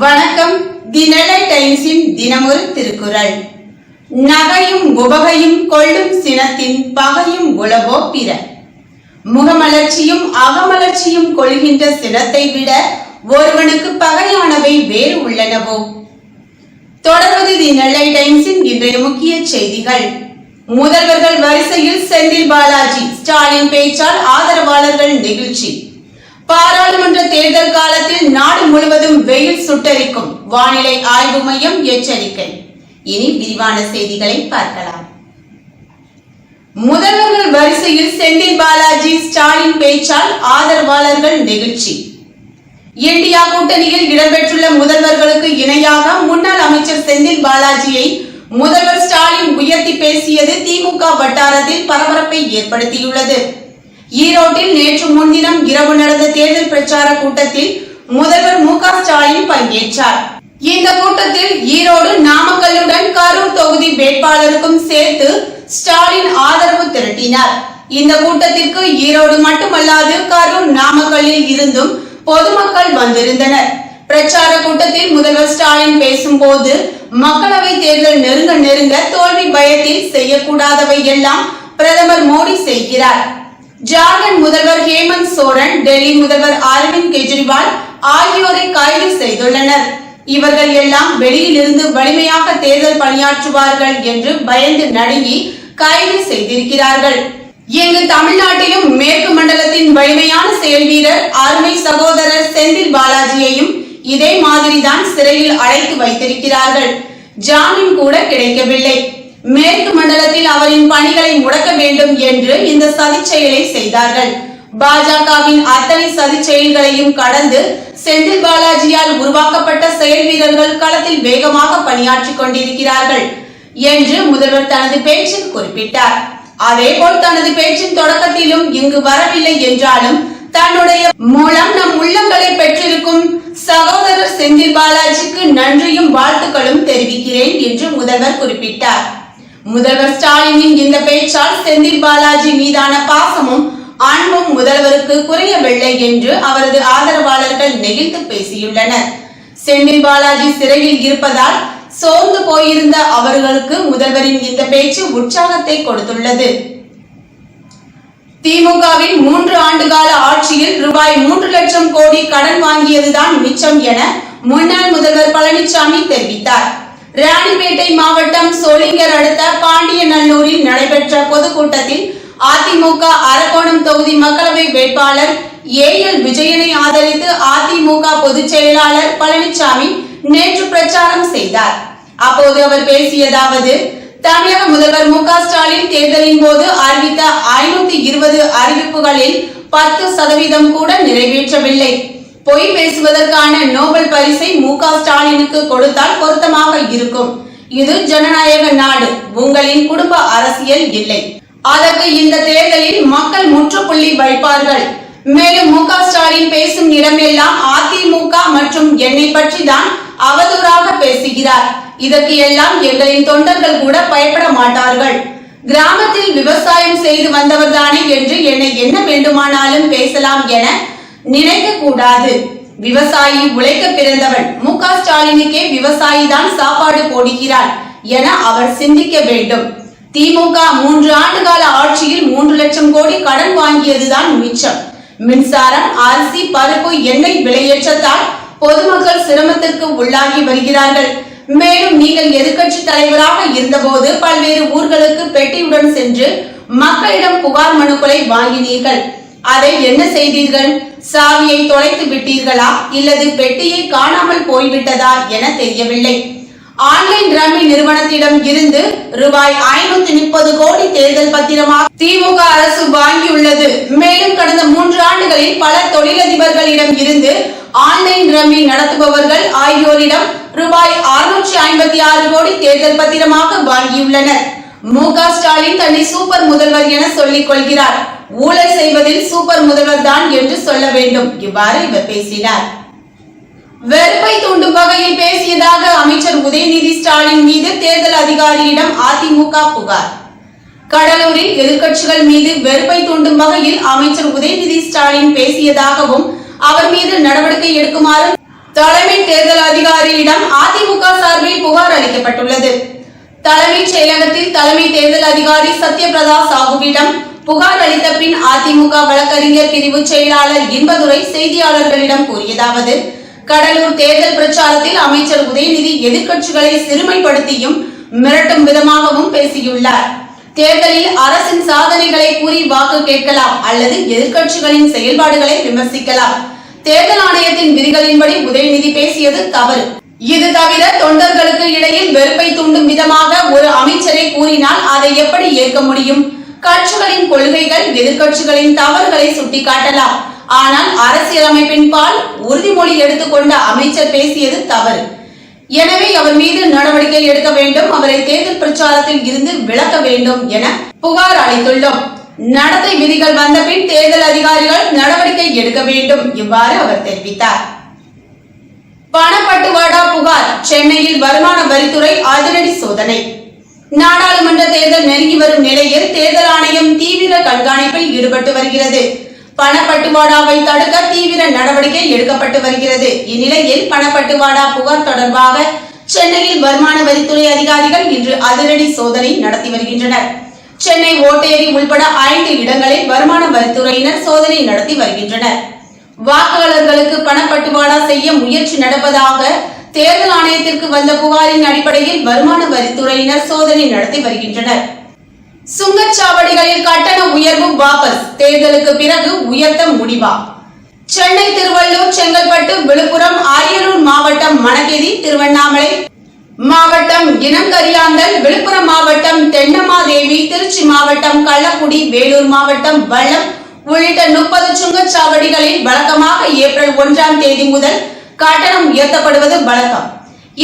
வணக்கம். தினலை டைம்ஸின் தினமொரு திருக்குறள். நகையும் உபகையும் கொள்ளும் சினத்தின் பகையும் உளவோ பிற. முகமலர்ச்சியும் அகமலர்ச்சியும் கொள்கின்ற சினத்தை விட ஒருவனுக்கு பகையானவை வேறு உள்ளனவோ? தொடர்வது தி நெல்லை டைம்ஸின் இன்றைய முக்கிய செய்திகள். முதல்வர்கள் வரிசையில் செந்தில் பாலாஜி ஸ்டாலின் பேச்சால் ஆதரவாளர்கள் நெகிழ்ச்சி. பாராளுமன்ற தேர்தல் காலத்தில் நாடு முழுவதும் வெயில் சுட்டரிக்கும். வானிலை ஆய்வு மையம் எச்சரிக்கை. இனி விரிவான செய்திகளை பார்க்கலாம். முதல்வர்கள் வரிசையில் செந்தில் பாலாஜி ஸ்டாலின் பேச்சால் ஆதரவாளர்கள் நெகிழ்ச்சி. இந்தியா கூட்டணியில் இடம்பெற்றுள்ள முதல்வர்களுக்கு இணையாக முன்னாள் அமைச்சர் செந்தில் பாலாஜியை முதல்வர் ஸ்டாலின் உயர்த்தி பேசியது திமுக வட்டாரத்தில் பரபரப்பை ஏற்படுத்தியுள்ளது. ஈரோட்டில் நேற்று முன்தினம் இரவு நடந்த தேர்தல் பிரச்சார கூட்டத்தில் முதல்வர் மு க ஸ்டாலின் பங்கேற்றார். இந்த கூட்டத்தில் ஈரோடு நாமக்கல்லுடன் கரூர் தொகுதி வேட்பாளருக்கும் சேர்த்து ஸ்டாலின் ஆதரவு திரட்டினார். இந்த கூட்டத்திற்கு ஈரோடு மட்டுமல்லாது கரூர் நாமக்கல்லில் இருந்தும் பொதுமக்கள் வந்திருந்தனர். பிரச்சார கூட்டத்தில் முதல்வர் ஸ்டாலின் பேசும்போது மக்களவை தேர்தல் நெருங்க நெருங்க தோல்வி பயத்தில் செய்யக்கூடாதவை எல்லாம் பிரதமர் மோடி செய்கிறார். ஜார்க்கண்ட் முதல்வர் ஹேமந்த் சோரன் டெல்லி முதல்வர் அரவிந்த் கெஜ்ரிவால் ஆகியோரை கைது செய்துள்ளனர். இவர்கள் எல்லாம் வெளியிலிருந்து வலிமையாக தேர்தல் பணியாற்றுவார்கள் என்று பயந்து நடுங்கி கைது செய்திருக்கிறார்கள். இங்கு தமிழ்நாட்டிலும் மேற்கு மண்டலத்தின் வலிமையான செயல் வீரர் அருமை சகோதரர் செந்தில் பாலாஜியையும் இதே மாதிரிதான் சிறையில் அடைத்து வைத்திருக்கிறார்கள். ஜாமீன் கூட கிடைக்கவில்லை. மேற்கு மண்டலத்தில் அவரின் பணிகளை முடக்க வேண்டும் என்று இந்த சதி செயலை செய்தார்கள். பாஜகவின் அத்தனை சதி செயல்களையும் கடந்து செந்தில் பாலாஜியால் உருவாக்கப்பட்ட செயல் வீரர்கள் களத்தில் வேகமாக பணியாற்றிக் கொண்டிருக்கிறார்கள் என்று முதல்வர் தனது பேச்சில் குறிப்பிட்டார். அதேபோல் தனது பேச்சின் தொடக்கத்திலும் இங்கு வரவில்லை என்றாலும் தன்னுடைய மூலம் நம் உள்ளங்களை பெற்றிருக்கும் சகோதரர் செந்தில் பாலாஜிக்கு நன்றியும் வாழ்த்துக்களும் தெரிவிக்கிறேன் என்று முதல்வர் குறிப்பிட்டார். முதல்வர் ஸ்டாலினின் இந்த பேச்சால் செந்தில் பாலாஜி மீதான பாசமும் அன்பும் முதல்வருக்கு குறையவில்லை என்று அவரது ஆதரவாளர்கள் நெகிழ்ந்து பேசியுள்ளனர். செந்தில் பாலாஜி சிறையில் இருப்பதால் சோர்ந்து போயிருந்த அவர்களுக்கு முதல்வரின் இந்த பேச்சு உற்சாகத்தை கொடுத்துள்ளது. திமுகவின் மூன்று ஆண்டுகால ஆட்சியில் ரூபாய் மூன்று லட்சம் கோடி கடன் வாங்கியதுதான் மிச்சம் என முன்னாள் முதல்வர் பழனிசாமி தெரிவித்தார். ராணிப்பேட்டை மாவட்டம் சோளிங்கர் அடுத்த பாண்டியநல்லூரில் நடைபெற்ற பொதுக்கூட்டத்தில் அதிமுக அரக்கோணம் தொகுதி மக்களவை வேட்பாளர் ஏ எல் விஜயனை ஆதரித்து அதிமுக பொதுச் செயலாளர் பழனிசாமி நேற்று பிரச்சாரம் செய்தார். அப்போது அவர் பேசியதாவது தமிழக முதல்வர் மு க ஸ்டாலின் தேர்தலின் போது அறிவித்த ஐநூத்தி இருபது அறிவிப்புகளில் பத்து சதவீதம் கூட நிறைவேற்றவில்லை. பொய் பேசுவதற்கான நோபல் பரிசை மு க ஸ்டாலினுக்கு கொடுத்தால் பொருத்தமாக இருக்கும். இது ஜனநாயக நாடு. உங்களின் குடும்ப அரசியல் இல்லை. அதற்கு இந்த தேர்தலில் மக்கள் முற்றுப்புள்ளி வைப்பார்கள். மேலும் மு க ஸ்டாலின் பேசும் இடமெல்லாம் அதிமுக மற்றும் என்னை பற்றி தான் அவதூறாக பேசுகிறார். இதற்கு எல்லாம் எங்களின் தொண்டர்கள் கூட பயப்பட மாட்டார்கள். கிராமத்தில் விவசாயம் செய்து வந்தவர் தானே என்று என்னை என்ன வேண்டுமானாலும் பேசலாம் என நினைக்க கூடாது விவசாயி உழைக்க பிறந்தவன் மு க ஸ்டாலினுக்கே விவசாயி தான் சாப்பாடு போடுகிறார் என அவர் சிந்திக்க வேண்டும். திமுக மூன்று ஆண்டு கால ஆட்சியில் மூன்று லட்சம் கோடி கடன் வாங்கியதுதான் மிச்சம். மின்சாரம் அரிசி பருப்பு எண்ணெய் விலையேற்றத்தால் பொதுமக்கள் சிரமத்திற்கு உள்ளாகி வருகிறார்கள். மேலும் நீங்கள் எதிர்க்கட்சி தலைவராக இருந்தபோது பல்வேறு ஊர்களுக்கு பெட்டியுடன் சென்று மக்களிடம் புகார் மனுக்களை வாங்கினீர்கள். அதை என்ன செய்தீர்கள்? சாவியை தொலைத்து விட்டீர்களா? இல்லது பெட்டியை காணாமல் போய்விட்டதா என தெரியவில்லை. ஆன்லைன் ரம்மி நிறுவனத்திடம் இருந்து ரூபாய் ஐநூத்தி முப்பது கோடி தேர்தல் பத்திரமாக திமுக அரசு வாங்கியுள்ளது. மேலும் கடந்த மூன்று ஆண்டுகளில் பல தொழிலதிபர்களிடம் இருந்து ஆன்லைன் ரம்மி நடத்துபவர்கள் ஆகியோரிடம் ரூபாய் அறுநூற்றி ஐம்பத்தி ஆறு கோடி தேர்தல் பத்திரமாக வாங்கியுள்ளனர். மு க ஸ்டாலின் தன்னை சூப்பர் முதல்வர் என சொல்லிக் கொள்கிறார். ஊழல் செய்வதில் சூப்பர் முதல்வர் தான் என்று சொல்ல வேண்டும். இவ்வாறு இவர் பேசினார். வெறுப்பை தூண்டும் வகையில் பேசியதாக அமைச்சர் உதயநிதி ஸ்டாலின் மீது தேர்தல் அதிகாரியிடம் அதிமுக புகார். கடலூரில் எதிர்க்கட்சிகள் மீது வெறுப்பை தூண்டும் வகையில் அமைச்சர் உதயநிதி ஸ்டாலின் பேசியதாகவும் அவர் மீது நடவடிக்கை எடுக்குமாறு தலைமை தேர்தல் அதிகாரியிடம் அதிமுக சார்பில் புகார் அளிக்கப்பட்டுள்ளது. தலைமைச் செயலகத்தில் தலைமை தேர்தல் அதிகாரி சத்யபிரதா சாகுவிடம் புகார் அளித்த பின் அதிமுக வழக்கறிஞர் பிரிவு செயலாளர் இன்பதுரை செய்தியாளர்களிடம் கூறியதாவது கடலூர் தேர்தல் பிரச்சாரத்தில் அமைச்சர் உதயநிதி எதிர்க்கட்சிகளை சிறுமைப்படுத்தியும் மிரட்டும் விதமாகவும் பேசியுள்ளார். தேர்தலில் அரசின் சாதனைகளை கூறி வாக்கு கேட்கலாம் அல்லது எதிர்க்கட்சிகளின் செயல்பாடுகளை விமர்சிக்கலாம். தேர்தல் ஆணையத்தின் விதிகளின்படி உதயநிதி பேசியது தவறு. இது தவிர தொண்டர்களுக்கு இடையில் வெறுப்பை தூண்டும் விதமாக ஒரு அமைச்சரை கூறினால் அதை எப்படி ஏற்க முடியும்? கட்சிகளின் கொள்கைகள் எதிர்கட்சிகளின் தவறுகளை சுட்டிக்காட்டலாம். ஆனால் அரசியலமைப்பின் பால் உறுதிமொழி எடுத்துக்கொண்ட அமைச்சர் பேசியது தவறு. எனவே அவர் மீது நடவடிக்கை எடுக்க வேண்டும் அவரை தேர்தல் பிரச்சாரத்தில் இருந்து விலக்க வேண்டும் என புகார் அளித்துள்ளோம். நடத்தை விதிகள் வந்த பின் தேர்தல் அதிகாரிகள் நடவடிக்கை எடுக்க வேண்டும் இவ்வாறு அவர் தெரிவித்தார். பணப்பட்டுவாடா புகார் சென்னையில் வருமான வரித்துறை அதிரடி சோதனை. நாடாளுமன்ற தேர்தல் நெருங்கி வரும் நிலையில் கண்காணிப்பில் ஈடுபட்டு வருகிறது. பணப்பட்டுவாடாவை தடுக்க தீவிர நடவடிக்கை எடுக்கப்பட்டு வருகிறது. இந்நிலையில் பணப்பட்டுவாடா புகார் தொடர்பாக சென்னையில் வருமான வரித்துறை அதிகாரிகள் இன்று அதிரடி சோதனை நடத்தி வருகின்றனர். சென்னை ஓட்டேரி உள்பட ஐந்து இடங்களில் வருமான வரித்துறையினர் சோதனை நடத்தி வருகின்றனர். வாக்காளர்களுக்கு பணப்பட்டுவாடா செய்ய முயற்சி நடப்பதாக தேர்தல் ஆணையத்திற்கு வந்த புகாரின் அடிப்படையில் வருமான வரித்துறையினர் சோதனை நடத்தி வருகின்றனர். சுங்கச்சாவடிகளில் கட்டண உயர்வு வாபஸ். தேர்தலுக்கு பிறகு உயர்த்த முடிவா? சென்னை திருவள்ளூர் செங்கல்பட்டு விழுப்புரம் அரியலூர் மாவட்டம் மணக்கேதி திருவண்ணாமலை. மாவட்டம் இனங்கரியாந்தல் விழுப்புரம் மாவட்டம் தென்னமாதேவி திருச்சி மாவட்டம் கள்ளக்குடி வேலூர் மாவட்டம் வல்லம் உள்ளிட்ட முப்பது சுங்கச்சாவடிகளில் வழக்கமாக ஏப்ரல் ஒன்றாம் தேதி முதல் கட்டணம் உயர்த்தப்படுவது வழக்கம்.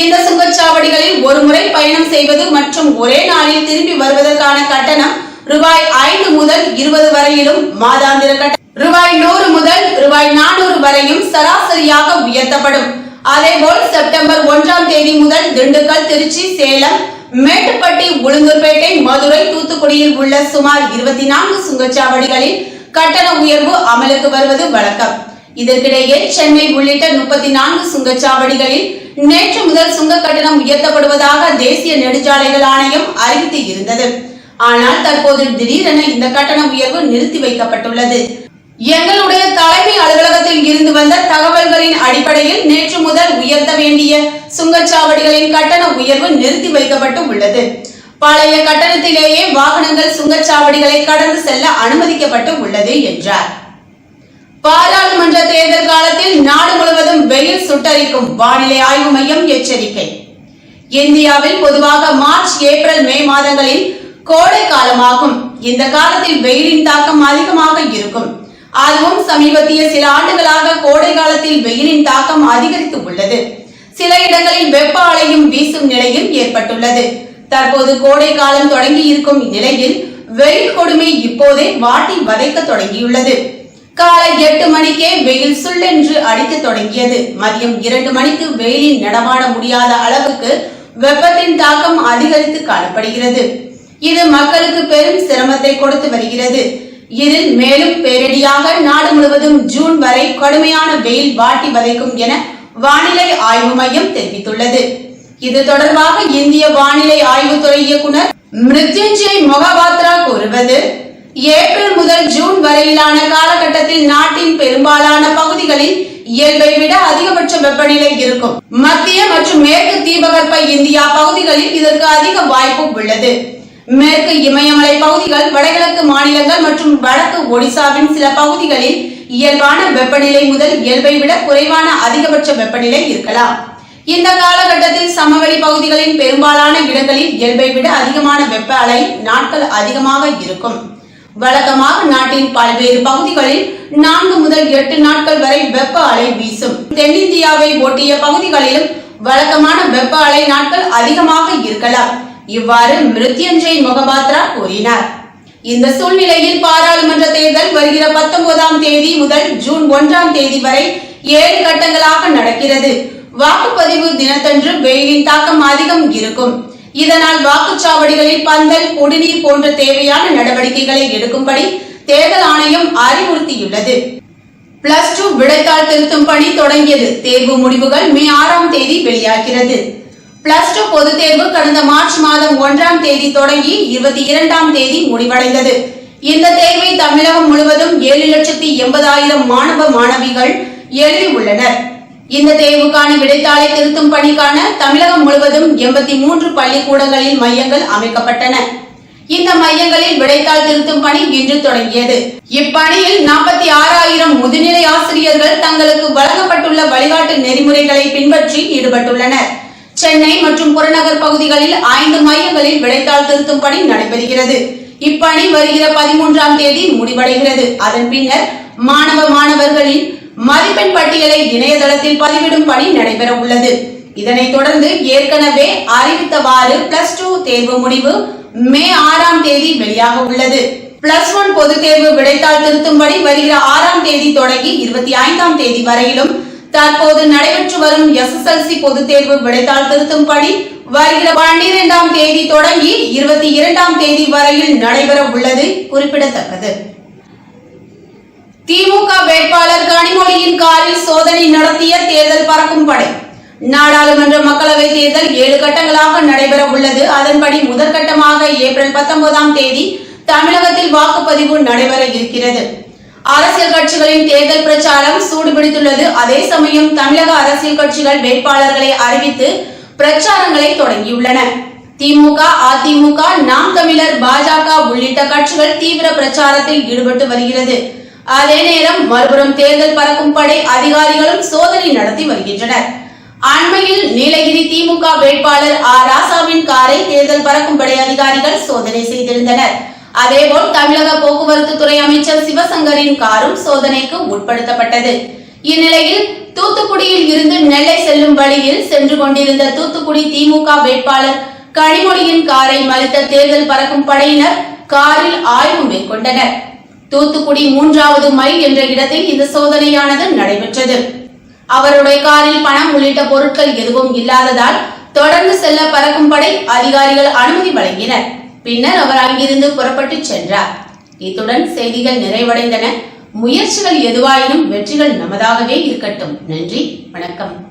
இந்த சுங்கச்சாவடிகளில் ஒருமுறை பயணம் செய்வது மற்றும் ஒரே நாளில் திரும்பி வருவதற்கான கட்டணம் ரூபாய் ஐந்து முதல் இருபது வரையிலும் மாதாந்திர கட்டணம் ரூபாய் நூறு முதல் ரூபாய் நானூறு வரையும் சராசரியாக உயர்த்தப்படும். அதேபோல் செப்டம்பர் ஒன்றாம் தேதி முதல் திண்டுக்கல் திருச்சி சேலம் மேட்டுப்பட்டி உளுந்தூர்பேட்டை மதுரை தூத்துக்குடியில் உள்ள சுமார் இருபத்தி நான்கு சுங்கச்சாவடிகளில் கட்டண உயர்வு அமலுக்கு வருவது வழக்கம். இதற்கிடையே சென்னை உள்ளிட்ட முப்பத்தி நான்கு சுங்கச்சாவடிகளில் நேற்று முதல் சுங்க கட்டணம் உயர்த்தப்படுவதாக தேசிய நெடுஞ்சாலைகள் ஆணையம் அறிவித்து இருந்தது ஆனால் தற்போது திடீரென இந்த கட்டண உயர்வு நிறுத்தி வைக்கப்பட்டுள்ளது. எங்களுடைய தலைமை அலுவலகத்தில் இருந்து வந்த தகவல்களின் அடிப்படையில் நேற்று முதல் உயர்த்த வேண்டிய சுங்கச்சாவடிகளின் கட்டண உயர்வு நிறுத்தி வைக்கப்பட்டு உள்ளது. பழைய கட்டணத்திலேயே வாகனங்கள் சுங்கச்சாவடிகளை கடந்து செல்ல அனுமதிக்கப்பட்டு உள்ளது என்றார். பாராளுமன்ற தேர்தல் காலத்தில் நாடு முழுவதும் வெயில் சுட்டரிக்கும் வானிலை ஆய்வு மையம் எச்சரிக்கை. இந்தியாவில் பொதுவாக மார்ச் ஏப்ரல் மே மாதங்களில் கோடை காலமாகும். இந்த காலத்தில் வெயிலின் தாக்கம் அதிகமாக இருக்கும். அதுவும் சமீபத்திய சில ஆண்டுகளாக கோடை காலத்தில் வெயிலின் தாக்கம் அதிகரித்து உள்ளது. சில இடங்களில் வெப்ப அலையும் வீசும் நிலையும் ஏற்பட்டுள்ளது. தற்போது கோடை காலம் தொடங்கி இருக்கும் நிலையில் வெயில் கொடுமை இப்போதே வாட்டி வதைக்க தொடங்கியுள்ளது. காலை எட்டு மணிக்கே வெயில் சுள்ளென்று அடிக்க தொடங்கியது. மதியம் இரண்டு மணிக்கு வெயிலில் நடமாட முடியாத அளவுக்கு வெப்பத்தின் தாக்கம் அதிகரித்து காணப்படுகிறது. இது மக்களுக்கு பெரும் சிரமத்தை கொடுத்து வருகிறது. இதில் மேலும் பேரடியாக நாடு முழுவதும் ஜூன் வரை கடுமையான வெயில் வாட்டி வதைக்கும் என வானிலை ஆய்வு மையம் தெரிவித்துள்ளது. இது தொடர்பாக இந்திய வானிலை ஆய்வுத்துறை இயக்குனர் மிருத்யுஞ்சய் மொகபாத்ரா கூறுவது ஏப்ரல் முதல் ஜூன் வரையிலான கால காலகட்டத்தில் நாட்டின் பெரும்பாலான பகுதிகளில் இயல்பை விட அதிகபட்ச வெப்பநிலை இருக்கும். மத்திய மற்றும் மேற்கு தீபகற்ப இந்தியா பகுதிகளில் இதற்கு அதிக வாய்ப்பு உள்ளது. மேற்கு இமயமலை பகுதிகள் வடகிழக்கு மாநிலங்கள் மற்றும் வடக்கு ஒடிசாவின் சில பகுதிகளில் இயல்பான வெப்பநிலை முதல் இயல்பை விட குறைவான அதிகபட்ச வெப்பநிலை இருக்கலாம். இந்த காலகட்டத்தில் சமவெளி பகுதிகளின் பெரும்பாலான இடங்களில் இயல்பை விட அதிகமான வெப்ப அலை நாட்கள் அதிகமாக இருக்கும். வழக்கமாக நாட்டின் பல்வேறு பகுதிகளில் நான்கு முதல் எட்டு நாட்கள் வரை வெப்ப அலை வீசும். தென்னிந்தியாவை ஒட்டிய பகுதிகளிலும் வழக்கமான வெப்ப அலை நாட்கள் அதிகமாக இருக்கலாம். இவ்வாறு மிருத்யஞ்சய் மொகபாத்ரா கூறினார். இந்த சூழ்நிலையில் பாராளுமன்ற தேர்தல் வருகிற பத்தொன்பதாம் தேதி முதல் ஜூன் ஒன்றாம் தேதி வரை ஏழு கட்டங்களாக நடக்கிறது. வாக்குப்பதிவு தினத்தன்று வெயிலின் தாக்கம் அதிகம் இருக்கும். இதனால் வாக்குச்சாவடிகளில் பந்தல் குடிநீர் போன்ற தேவையான நடவடிக்கைகளை எடுக்கும்படி தேர்தல் ஆணையம் அறிவுறுத்தியுள்ளது. பிளஸ் டூ விடைத்தாள் திருத்தும் பணி தொடங்கியது. தேர்வு முடிவுகள் மே ஆறாம் தேதி வெளியாகிறது. பிளஸ் டூ பொதுத் தேர்வு கடந்த மார்ச் மாதம் ஒன்றாம் தேதி தொடங்கி இருபத்தி இரண்டாம் தேதி முடிவடைந்தது. இந்த தேர்வை தமிழகம் முழுவதும் ஏழு லட்சத்தி எண்பதாயிரம் மாணவ மாணவிகள் எழுதியுள்ளனர் இந்த தேர்வுக்கான விடைத்தாளை திருத்தும் பணிக்கான தமிழகம் முழுவதும் எண்பத்தி மூன்று பள்ளிக்கூடங்களில் மையங்கள் அமைக்கப்பட்டன. இந்த மையங்களில் விடைத்தாள் திருத்தும் பணி இன்று தொடங்கியது. இப்பணியில் நாற்பத்தி ஆறாயிரம் முதுநிலை ஆசிரியர்கள் தங்களுக்கு வழங்கப்பட்டுள்ள வழிகாட்டு நெறிமுறைகளை பின்பற்றி ஈடுபட்டுள்ளனர். சென்னை மற்றும் புறநகர் பகுதிகளில் ஐந்து மையங்களில் விடைத்தாள் திருத்தும் பணி நடைபெறுகிறது. இப்பணி வருகிற பதிமூன்றாம் தேதி முடிவடைகிறது. அதன் பின்னர் மாணவ மாணவர்களின் மதிப்பெண் பட்டியலை இணையதளத்தில் பதிவிடும் பணி நடைபெற உள்ளது இதனைத் தொடர்ந்து ஏற்கனவே அறிவித்தவாறு பிளஸ் டூ தேர்வு முடிவு மே ஆறாம் தேதி வெளியாக உள்ளது. பிளஸ் ஒன் பொதுத் தேர்வு விடைத்தாள் திருத்தும்படி வருகிற ஆறாம் தேதி தொடங்கி இருபத்தி ஐந்தாம் தேதி வரையிலும் தற்போது நடைபெற்று வரும் எஸ்எஸ்எல்சி பொதுத் தேர்வு விடைத்தாள் திருத்தும்படி வருகிற பன்னிரெண்டாம் தேதி தொடங்கி இருபத்தி இரண்டாம் தேதி வரையில் நடைபெற உள்ளது குறிப்பிடத்தக்கது. திமுக வேட்பாளர் கனிமொழியின் காரில் சோதனை நடத்திய தேர்தல் பறக்கும் படை. நாடாளுமன்ற மக்களவை தேர்தல் ஏழு கட்டங்களாக நடைபெற உள்ளது. அதன்படி முதற்கட்டமாக ஏப்ரல் பத்தொன்பதாம் தேதி தமிழகத்தில் வாக்குப்பதிவு நடைபெற இருக்கிறது. அரசியல் கட்சிகளின் தேர்தல் பிரச்சாரம் சூடுபிடித்துள்ளது. அதே சமயம் தமிழக அரசியல் கட்சிகள் வேட்பாளர்களை அறிவித்து பிரச்சாரங்களை தொடங்கியுள்ளன. திமுக அதிமுக நாம் தமிழர் பாஜக உள்ளிட்ட கட்சிகள் தீவிர பிரச்சாரத்தில் ஈடுபட்டு வருகிறது. அதே நேரம் மறுபுறம் தேர்தல் பறக்கும் படை அதிகாரிகளும் சோதனை நடத்தி வருகின்றனர். அண்மையில் நீலகிரி திமுக வேட்பாளர் ஆ. ராசாவின் காரை தேர்தல் பறக்கும் படை அதிகாரிகள் சோதனை செய்திருந்தனர். அதேபோல் தமிழக போக்குவரத்து துறை அமைச்சர் சிவசங்கரின் காரும் சோதனைக்கு உட்படுத்தப்பட்டது. இந்நிலையில் தூத்துக்குடியில் இருந்து நெல்லை செல்லும் வழியில் சென்று கொண்டிருந்த தூத்துக்குடி திமுக வேட்பாளர் கனிமொழியின் காரை மறித்த தேர்தல் பறக்கும் படையினர் காரில் ஆய்வு மேற்கொண்டனர். தூத்துக்குடி மூன்றாவது மைல் என்ற இடத்தில் இந்த சோதனையானது நடைபெற்றது. அவருடைய காரில் பணம் உள்ளிட்ட பொருட்கள் எதுவும் இல்லாததால் தொடர்ந்து செல்ல பறக்கும் படை அதிகாரிகள் அனுமதி வழங்கினர். பின்னர் அவர் அங்கிருந்து புறப்பட்டு சென்றார். இத்துடன் செய்திகள் நிறைவடைந்தன. முயற்சிகள் எதுவாயினும் வெற்றிகள் நமதாகவே இருக்கட்டும். நன்றி. வணக்கம்.